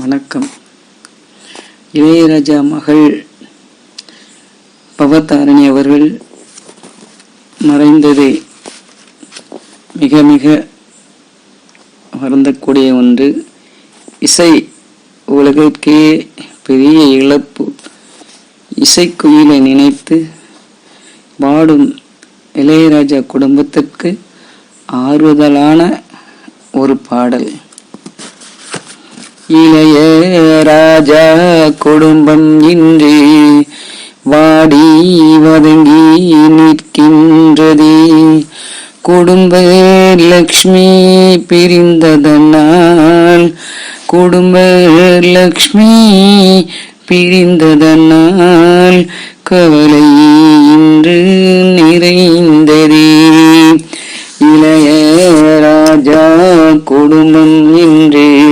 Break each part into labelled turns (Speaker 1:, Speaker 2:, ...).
Speaker 1: வணக்கம். இளையராஜா மகள் பவத்தாரணி அவர்கள் மறைந்தது மிக மிக வருந்தக்கூடிய ஒன்று. இசை உலகிற்கே பெரிய இழப்பு. இசைக்குயிலை நினைத்து பாடும் இளையராஜா குடும்பத்திற்கு ஆறுதலான ஒரு பாடல். இளைய ராஜா குடும்பம் இன்றி வாடி வதங்கி நிற்கின்றதே. குடும்ப லக்ஷ்மி பிரிந்ததனால் குடும்ப லக்ஷ்மி பிரிந்ததனால் கவலை இன்று நிறைந்ததே. இளைய ராஜா குடும்பம் இன்றே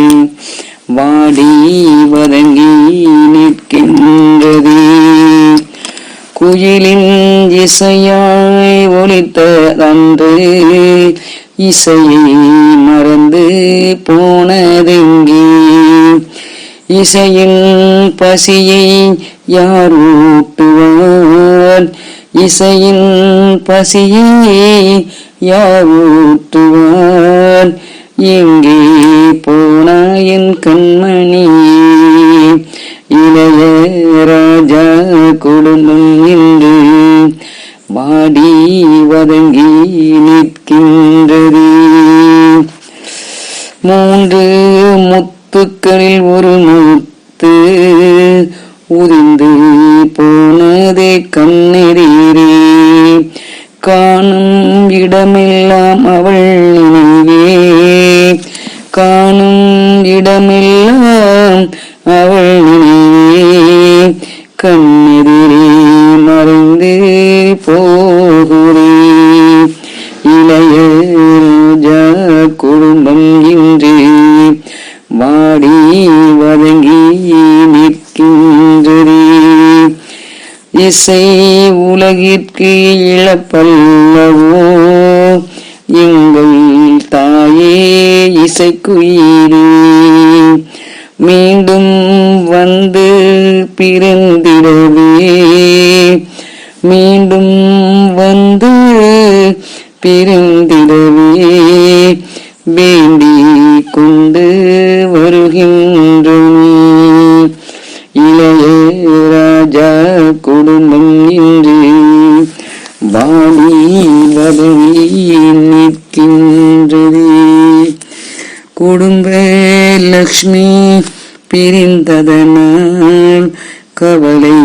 Speaker 1: வாடி வதங்கி நிற்கின்றது. குயிலின் இசையாய் ஒலித்த அன்று இசையை மறந்து போனதெங்கே? இசையின் பசியை யார் ஊட்டுவார்? இசையின் பசியை யார் ஊட்டுவார்? எங்கே போனாயன் கண்மணி? என்று வாடி வதங்கி நிற்கின்றது. மூன்று முத்துக்களில் ஒரு முத்து உதிந்து போனதே கண்ணெறீரே காணும் இடமெல்லாம் அவள் நினைவே. காணும் இடமெல்லாம் அவள் நினைவே. கண்ணெறி போகிறே இளைய குடும்பம் இன்று வாடி வதங்கி நிற்கின்றதே. இசை உலகிற்கு இழப்பல்லவோ? எங்கள் தாயே இசைக்குயிரே. மீண்டும் வந்து பிறந்திடவே. மீண்டும் பிறந்திடவே வேண்டி கொண்டு வருகின்றோமே இளைய ராஜா குடும்பம் என்று வாணி வதவி நிற்கின்றது. குடும்ப லக்ஷ்மி பிரிந்ததனால் கவலை